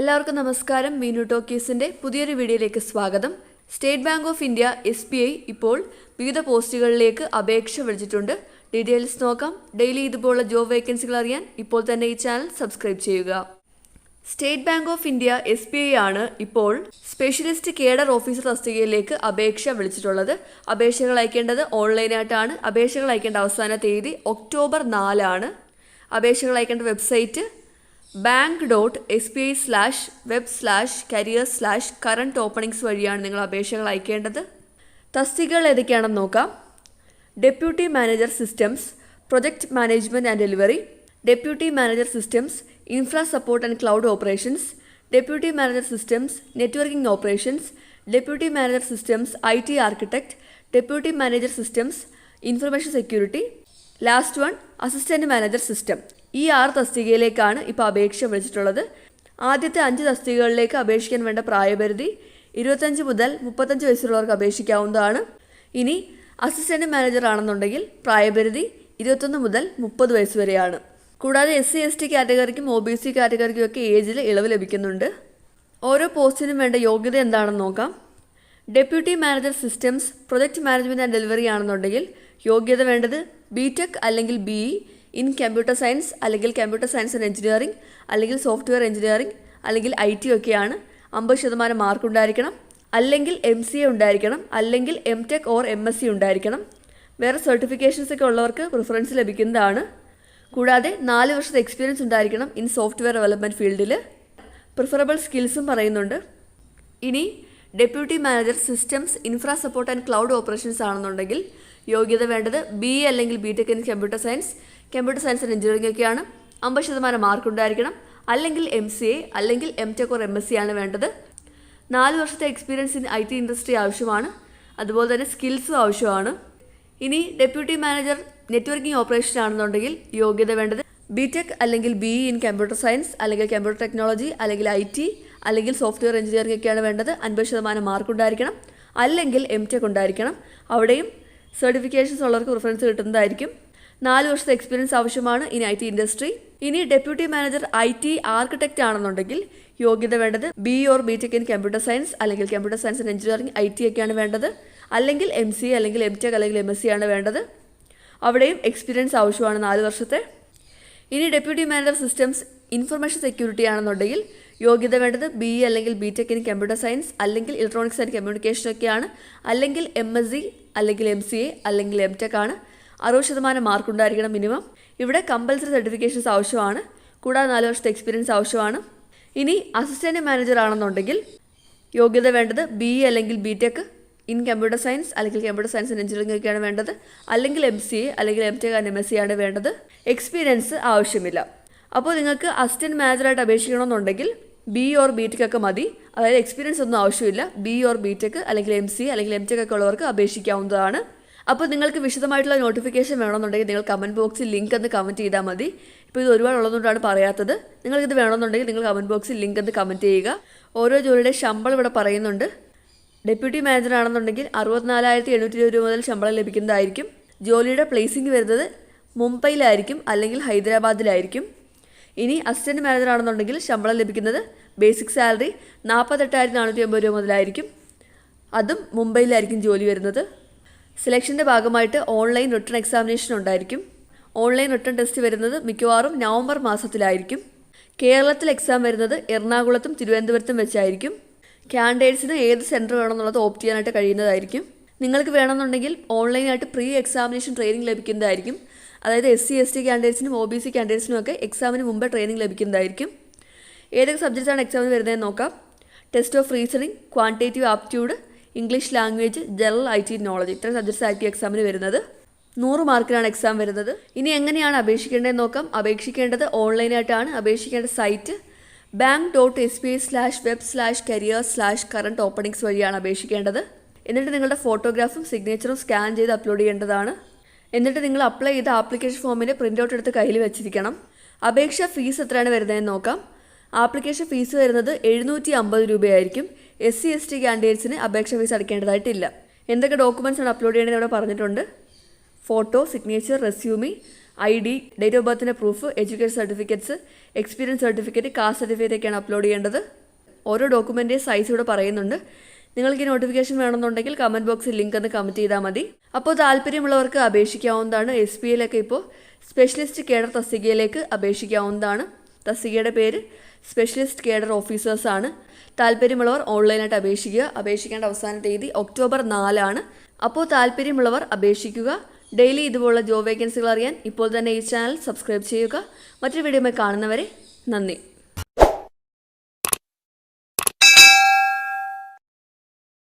എല്ലാവർക്കും നമസ്കാരം. മീനു ടോക്കീസിന്റെ പുതിയൊരു വീഡിയോയിലേക്ക് സ്വാഗതം. State bank of India S B I ഇപ്പോൾ വിവിധ പോസ്റ്റുകളിലേക്ക് അപേക്ഷ വിളിച്ചിട്ടുണ്ട്. ഡീറ്റെയിൽസ് നോക്കാം. ഡെയിലി ഇതുപോലുള്ള ജോബ് വേക്കൻസികൾ അറിയാൻ ഇപ്പോൾ തന്നെ ഈ ചാനൽ സബ്സ്ക്രൈബ് ചെയ്യുക. State bank of India S B I ആണ് ഇപ്പോൾ സ്പെഷ്യലിസ്റ്റ് കേഡർ ഓഫീസർ തസ്തികയിലേക്ക് അപേക്ഷ വിളിച്ചിട്ടുള്ളത്. അപേക്ഷകൾ അയക്കേണ്ടത് ഓൺലൈനായിട്ടാണ് അപേക്ഷകൾ അയക്കേണ്ട അവസാന തീയതി ഒക്ടോബർ നാലാണ്. അപേക്ഷകൾ അയക്കേണ്ട website bank dot S B I slash web slash career slash current openings വഴിയാണ് നിങ്ങൾ അപേക്ഷകൾ അയക്കേണ്ടത്. തസ്തികകൾ ഏതൊക്കെയാണെന്ന് നോക്കാം. Deputy manager systems project management and delivery deputy manager systems infra support and cloud operations deputy manager systems networking operations deputy manager systems I T architect deputy manager systems information security last one assistant manager system ഈ ആറ് തസ്തികയിലേക്കാണ് ഇപ്പോൾ അപേക്ഷ വിളിച്ചിട്ടുള്ളത്. ആദ്യത്തെ അഞ്ച് തസ്തികകളിലേക്ക് അപേക്ഷിക്കാൻ വേണ്ട പ്രായപരിധി ഇരുപത്തഞ്ച് മുതൽ മുപ്പത്തഞ്ച് വയസ്സുള്ളവർക്ക് അപേക്ഷിക്കാവുന്നതാണ്. ഇനി അസിസ്റ്റന്റ് മാനേജർ ആണെന്നുണ്ടെങ്കിൽ പ്രായപരിധി ഇരുപത്തൊന്ന് മുതൽ മുപ്പത് വയസ്സ് വരെയാണ്. കൂടാതെ എസ് സി എസ് ടി കാറ്റഗറിക്കും ഒ ബി സി കാറ്റഗറിക്കും ഒക്കെ ഏജിൽ ഇളവ് ലഭിക്കുന്നുണ്ട്. ഓരോ പോസ്റ്റിനും വേണ്ട യോഗ്യത എന്താണെന്ന് നോക്കാം. Deputy manager systems project management and delivery ആണെന്നുണ്ടെങ്കിൽ യോഗ്യത വേണ്ടത് ബി ടെക് അല്ലെങ്കിൽ B E in computer science അല്ലെങ്കിൽ കമ്പ്യൂട്ടർ സയൻസ് ആൻഡ് എഞ്ചിനീയറിംഗ് അല്ലെങ്കിൽ സോഫ്റ്റ്വെയർ എഞ്ചിനീയറിംഗ് അല്ലെങ്കിൽ ഐ ടി ഒക്കെയാണ്. അമ്പത് ശതമാനം മാർക്ക് ഉണ്ടായിരിക്കണം. അല്ലെങ്കിൽ എം സി എ ഉണ്ടായിരിക്കണം. അല്ലെങ്കിൽ M tech or M S C ഉണ്ടായിരിക്കണം. വേറെ സർട്ടിഫിക്കേഷൻസ് ഒക്കെ ഉള്ളവർക്ക് പ്രിഫറൻസ് ലഭിക്കുന്നതാണ്. കൂടാതെ നാല് വർഷത്തെ എക്സ്പീരിയൻസ് ഉണ്ടായിരിക്കണം ഇൻ സോഫ്റ്റ്വെയർ ഡെവലപ്മെന്റ് ഫീൽഡിൽ പ്രിഫറബിൾ സ്കിൽസും പറയുന്നുണ്ട്. ഇനി deputy manager systems infra support and cloud operations ആണെന്നുണ്ടെങ്കിൽ യോഗ്യത വേണ്ടത് ബി അല്ലെങ്കിൽ B tech in computer science computer science and engineering ഒക്കെയാണ്. അമ്പത് ശതമാനം മാർക്ക് ഉണ്ടായിരിക്കണം. അല്ലെങ്കിൽ എം സി എ അല്ലെങ്കിൽ M tech or M S C ആണ് വേണ്ടത്. നാല് വർഷത്തെ experience in I T industry ആവശ്യമാണ്. അതുപോലെ തന്നെ സ്കിൽസും ആവശ്യമാണ്. ഇനി ഡെപ്യൂട്ടി മാനേജർ നെറ്റ്വർക്കിംഗ് ഓപ്പറേഷൻ ആണെന്നുണ്ടെങ്കിൽ യോഗ്യത വേണ്ടത് ബി ടെക് അല്ലെങ്കിൽ ബി ഇൻ കമ്പ്യൂട്ടർ സയൻസ് അല്ലെങ്കിൽ കമ്പ്യൂട്ടർ ടെക്നോളജി അല്ലെങ്കിൽ ഐ ടി അല്ലെങ്കിൽ സോഫ്റ്റ്വെയർ എഞ്ചിനീയറിംഗ് ഒക്കെയാണ് വേണ്ടത്. അൻപത് ശതമാനം മാർക്ക് ഉണ്ടായിരിക്കണം. അല്ലെങ്കിൽ എം ടെക് ഉണ്ടായിരിക്കണം. അവിടെയും സർട്ടിഫിക്കേഷൻസ് ഉള്ളവർക്ക് പ്രിഫറൻസ് കിട്ടുന്നതായിരിക്കും. നാല് വർഷത്തെ എക്സ്പീരിയൻസ് ആവശ്യമാണ് ഇനി ഐ ടി ഇൻഡസ്ട്രി ഇനി deputy manager I T architect ആണെന്നുണ്ടെങ്കിൽ യോഗ്യത വേണ്ടത് B or B tech in computer science അല്ലെങ്കിൽ computer science and engineering I T ഒക്കെയാണ് വേണ്ടത്. അല്ലെങ്കിൽ എം സി അല്ലെങ്കിൽ എം ടെക് അല്ലെങ്കിൽ എം എസ് സി ആണ് വേണ്ടത്. അവിടെയും എക്സ്പീരിയൻസ് ആവശ്യമാണ് നാല് വർഷത്തെ. ഇനി deputy manager systems information security ആണെന്നുണ്ടെങ്കിൽ യോഗ്യത വേണ്ടത് ബി അല്ലെങ്കിൽ B tech in computer science അല്ലെങ്കിൽ ഇലക്ട്രോണിക്സ് ആൻഡ് കമ്മ്യൂണിക്കേഷൻ ഒക്കെയാണ്. അല്ലെങ്കിൽ എം എസ് സി അല്ലെങ്കിൽ എം സി എ അല്ലെങ്കിൽ എം ടെക് ആണ്. അറുപത് ശതമാനം മാർക്ക് ഉണ്ടായിരിക്കണം മിനിമം ഇവിടെ കമ്പൽസറി സർട്ടിഫിക്കേഷൻസ് ആവശ്യമാണ്. കൂടാതെ നാല് വർഷത്തെ എക്സ്പീരിയൻസ് ആവശ്യമാണ്. ഇനി അസിസ്റ്റന്റ് മാനേജർ ആണെന്നുണ്ടെങ്കിൽ യോഗ്യത വേണ്ടത് ബി അല്ലെങ്കിൽ B tech in computer science അല്ലെങ്കിൽ കമ്പ്യൂട്ടർ സയൻസ് എഞ്ചിനീയറിംഗ് ഒക്കെയാണ് വേണ്ടത്. അല്ലെങ്കിൽ എം സി എ അല്ലെങ്കിൽ M tech and M S C ആണ് വേണ്ടത്. എക്സ്പീരിയൻസ് ആവശ്യമില്ല. അപ്പോൾ നിങ്ങൾക്ക് അസിസ്റ്റന്റ് മാനേജറായിട്ട് അപേക്ഷിക്കണമെന്നുണ്ടെങ്കിൽ ബി ഓർ ബി ടെക് ഒക്കെ മതി. അതായത് എക്സ്പീരിയൻസ് ഒന്നും ആവശ്യമില്ല. ബി ഓർ ബി ടെക് അല്ലെങ്കിൽ എം സി അല്ലെങ്കിൽ എം ടെക് ഒക്കെ ഉള്ളവർക്ക് അപേക്ഷിക്കാവുന്നതാണ്. അപ്പോൾ നിങ്ങൾക്ക് വിശദമായിട്ടുള്ള നോട്ടിഫിക്കേഷൻ വേണമെന്നുണ്ടെങ്കിൽ നിങ്ങൾ കമന്റ് ബോക്സിൽ ലിങ്ക് എന്ന് കമന്റ് ചെയ്താൽ മതി. ഇപ്പോൾ ഇത് ഒരുപാട് ഉള്ളതുകൊണ്ടാണ് പറയാത്തത്. നിങ്ങൾക്കിത് വേണമെന്നുണ്ടെങ്കിൽ നിങ്ങൾ കമന്റ് ബോക്സിൽ ലിങ്ക് എന്ന് കമന്റ് ചെയ്യുക. ഓരോ ജോലിയുടെ ശമ്പളം ഇവിടെ പറയുന്നുണ്ട്. ഡെപ്യൂട്ടി മാനേജർ ആണെന്നുണ്ടെങ്കിൽ അറുപത്തിനാലായിരത്തി എണ്ണൂറ്റി ഇരുപത് രൂപ മുതൽ ശമ്പളം ലഭിക്കുന്നതായിരിക്കും. ജോലിയുടെ പ്ലേസിംഗ് വരുന്നത് മുംബൈയിലായിരിക്കും അല്ലെങ്കിൽ ഹൈദരാബാദിലായിരിക്കും. ഇനി അസിസ്റ്റന്റ് മാനേജർ ആണെന്നുണ്ടെങ്കിൽ ശമ്പളം ലഭിക്കുന്നത് ബേസിക് സാലറി നാൽപ്പത്തെട്ടായിരത്തി നാനൂറ്റി അമ്പത് രൂപ മുതലായിരിക്കും. അതും മുംബൈയിലായിരിക്കും ജോലി വരുന്നത്. സെലക്ഷന്റെ ഭാഗമായിട്ട് ഓൺലൈൻ റിട്ടേൺ എക്സാമിനേഷൻ ഉണ്ടായിരിക്കും. ഓൺലൈൻ റിട്ടേൺ ടെസ്റ്റ് വരുന്നത് മിക്കവാറും നവംബർ മാസത്തിലായിരിക്കും. കേരളത്തിൽ എക്സാം വരുന്നത് എറണാകുളത്തും തിരുവനന്തപുരത്തും വെച്ചായിരിക്കും. കാൻഡിഡേറ്റ്സിന് ഏത് സെന്റർ വേണമെന്നുള്ളത് ഓപ്റ്റ് ചെയ്യാനായിട്ട് കഴിയുന്നതായിരിക്കും. നിങ്ങൾക്ക് വേണമെന്നുണ്ടെങ്കിൽ ഓൺലൈനായിട്ട് പ്രീ എക്സാമിനേഷൻ ട്രെയിനിങ് ലഭിക്കുന്നതായിരിക്കും. അതായത് എസ് സി എസ് ടി കാൻഡിഡേറ്റ്സിനും ഒ ബി സി ക്യാൻഡിഡേറ്റ്സിനും ഒക്കെ എക്സാമിന് മുമ്പ് ട്രെയിനിങ് ലഭിക്കുന്നതായിരിക്കും. ഏതൊക്കെ സബ്ജക്റ്റാണ് എക്സാമിന് വരുന്നതെന്ന് നോക്കാം. Test of reasoning quantitative aptitude English language general I T knowledge ഇത്രയും സബ്ജക്ട്സ് ആയിരിക്കും എക്സാമിന് വരുന്നത്. നൂറ് മാർക്കിനാണ് എക്സാം വരുന്നത്. ഇനി എങ്ങനെയാണ് അപേക്ഷിക്കേണ്ടതെന്ന് നോക്കാം. അപേക്ഷിക്കേണ്ടത് ഓൺലൈനായിട്ടാണ്. അപേക്ഷിക്കേണ്ട site bank dot S B I slash web slash career slash current openings വഴിയാണ് അപേക്ഷിക്കേണ്ടത്. എന്നിട്ട് നിങ്ങളുടെ ഫോട്ടോഗ്രാഫും സിഗ്നേച്ചറും സ്കാൻ ചെയ്ത് അപ്ലോഡ് ചെയ്യേണ്ടതാണ്. എന്നിട്ട് നിങ്ങൾ അപ്ലൈ ചെയ്ത ആപ്ലിക്കേഷൻ ഫോമിന്റെ പ്രിന്റ് ഔട്ട് എടുത്ത് കയ്യിൽ വെച്ചിരിക്കണം. അപേക്ഷ ഫീസ് എത്രയാണ് വരുന്നതെന്ന് നോക്കാം. ആപ്ലിക്കേഷൻ ഫീസ് വരുന്നത് എഴുന്നൂറ്റി അമ്പത് രൂപയായിരിക്കും. എസ് സി എസ് ടി കാൻഡിഡേറ്റ്സിന് അപേക്ഷ ഫീസ് അടയ്ക്കേണ്ടതായിട്ടില്ല. എന്തൊക്കെ ഡോക്യുമെന്റ്സ് ആണ് അപ്ലോഡ് ചെയ്യേണ്ടത് ഇവിടെ പറഞ്ഞിട്ടുണ്ട്. Photo signature resume I D date of ബർത്തിന്റെ proof education certificates experience certificate caste certificate ഒക്കെയാണ് അപ്ലോഡ് ചെയ്യേണ്ടത്. ഓരോ ഡോക്യുമെന്റ് സൈസ് ഇവിടെ പറയുന്നുണ്ട്. നിങ്ങൾക്ക് നോട്ടിഫിക്കേഷൻ വേണമെന്നുണ്ടെങ്കിൽ കമന്റ് ബോക്സിൽ ലിങ്ക് ഒന്ന് കമന്റ് ചെയ്താൽ മതി. അപ്പോൾ താല്പര്യമുള്ളവർക്ക് അപേക്ഷിക്കാവുന്നതാണ് എസ് പി എയിലൊക്കെ ഇപ്പോൾ. സ്പെഷ്യലിസ്റ്റ് കേഡർ തസ്തികയിലേക്ക് അപേക്ഷിക്കാവുന്നതാണ്. തസ്തികയുടെ പേര് സ്പെഷ്യലിസ്റ്റ് കേഡർ ഓഫീസേഴ്സ് ആണ്. താല്പര്യമുള്ളവർ ഓൺലൈനായിട്ട് അപേക്ഷിക്കുക. അപേക്ഷിക്കേണ്ട അവസാന തീയതി ഒക്ടോബർ നാലാണ്. അപ്പോൾ താല്പര്യമുള്ളവർ അപേക്ഷിക്കുക. ഡെയിലി ഇതുപോലുള്ള ജോബ് വേക്കൻസികൾ അറിയാൻ ഇപ്പോൾ തന്നെ ഈ ചാനൽ സബ്സ്ക്രൈബ് ചെയ്യുക. മറ്റൊരു വീഡിയോ കാണുന്നവരെ നന്ദി.